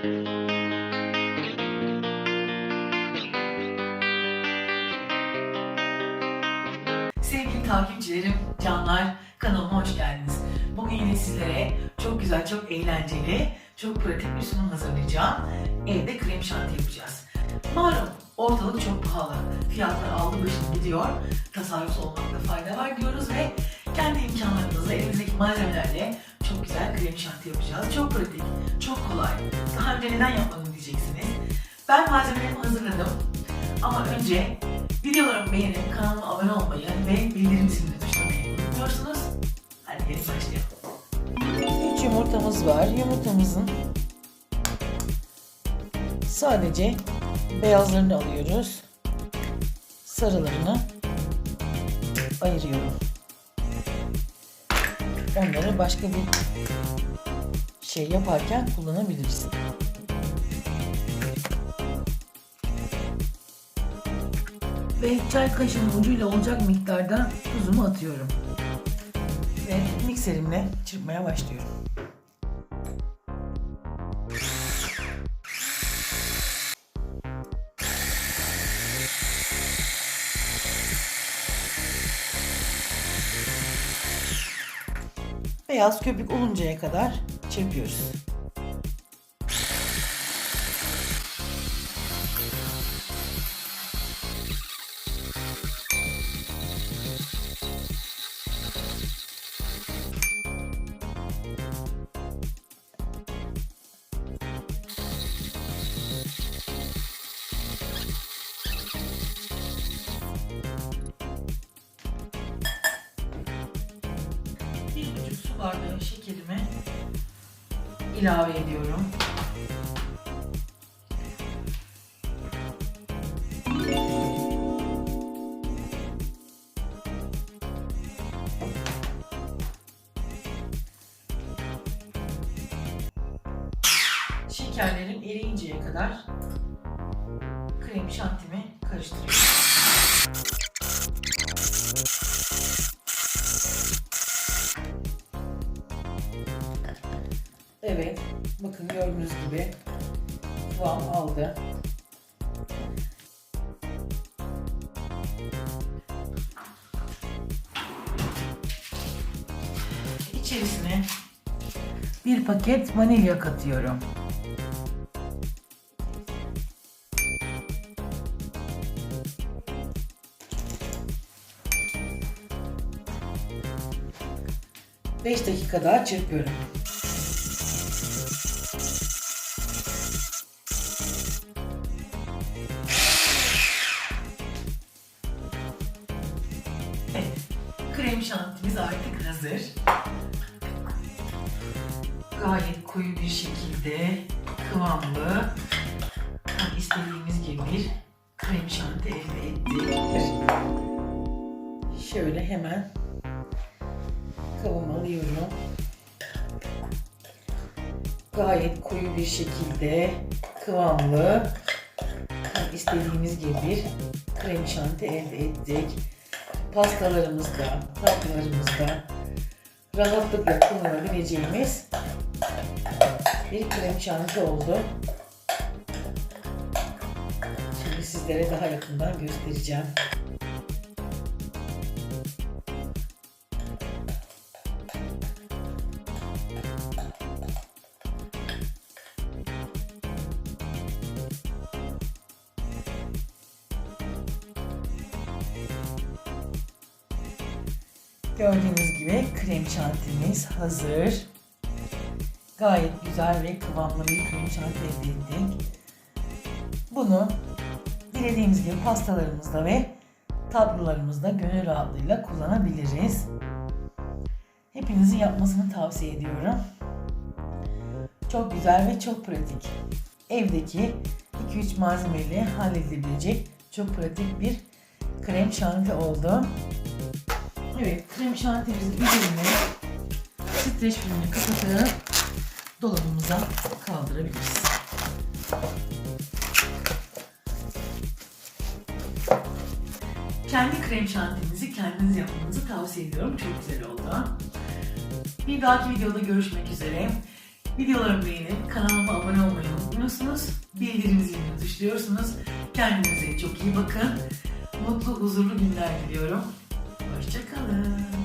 Sevgili takipçilerim, canlar, kanalıma hoş geldiniz. Bugün yine sizlere çok güzel, çok eğlenceli, çok pratik bir sunum hazırlayacağım. Evde krem şanti yapacağız. Malum ortalık çok pahalı. Fiyatlar aldı başını gidiyor. Tasarruf olmakta fayda var diyoruz ve kendi imkanlarımızla, elimizdeki malzemelerle çok güzel krem şanti yapacağız. Çok pratik, çok kolay. Önce neden yapmadım diyeceksiniz. Ben malzemelerimi hazırladım. Ama önce videolarımı beğenip kanalıma abone olmayı ve bildirim zilini tuşlamayı unutmuyorsunuz. Hadi gelin başlayalım. 3 yumurtamız var. Yumurtamızın sadece beyazlarını alıyoruz. Sarılarını ayırıyorum. Onları başka bir şey yaparken kullanabiliriz. Ve çay kaşığının ucuyla olacak miktarda tuzumu atıyorum. Ve mikserimle çırpmaya başlıyorum. Beyaz köpük oluncaya kadar çırpıyoruz. İlave ediyorum. Şekerlerim eriyinceye kadar krem şantimi karıştırıyorum. Bakın gördüğünüz gibi kıvam aldı. İçerisine bir paket vanilya katıyorum. Beş dakika daha çırpıyorum. Krem şantimiz artık hazır. Gayet koyu bir şekilde kıvamlı, tam istediğimiz gibi bir krem şanti elde ettik. Şöyle hemen kıvam alıyorum. Gayet koyu bir şekilde kıvamlı, tam istediğimiz gibi bir krem şanti elde ettik pastalarımızda, tatlılarımızda rahatlıkla kullanabileceğimiz bir krem şanti oldu. Şimdi sizlere daha yakından göstereceğim. Gördüğünüz gibi krem şantimiz hazır. Gayet güzel ve kıvamlı bir krem şanti elde ettik. Bunu dilediğimiz gibi pastalarımızda ve tatlılarımızda gönül rahatlığıyla kullanabiliriz. Hepinizin yapmasını tavsiye ediyorum. Çok güzel ve çok pratik. Evdeki 2-3 malzemeyle halledilebilecek çok pratik bir krem şanti oldu. Evet, krem şantimizin üzerine streç filmini kapatıp dolabımıza kaldırabiliriz. Kendi krem şantinizi kendiniz yapmanızı tavsiye ediyorum. Çok güzel oldu. Bir dahaki videoda görüşmek üzere. Videolarımı beğenip kanalıma abone olmayı unutmayın. beğeniyorsunuz. Bildirim zilini tuşluyorsunuz. Kendinize çok iyi bakın. Mutlu, huzurlu günler diliyorum. Hoşçakalın.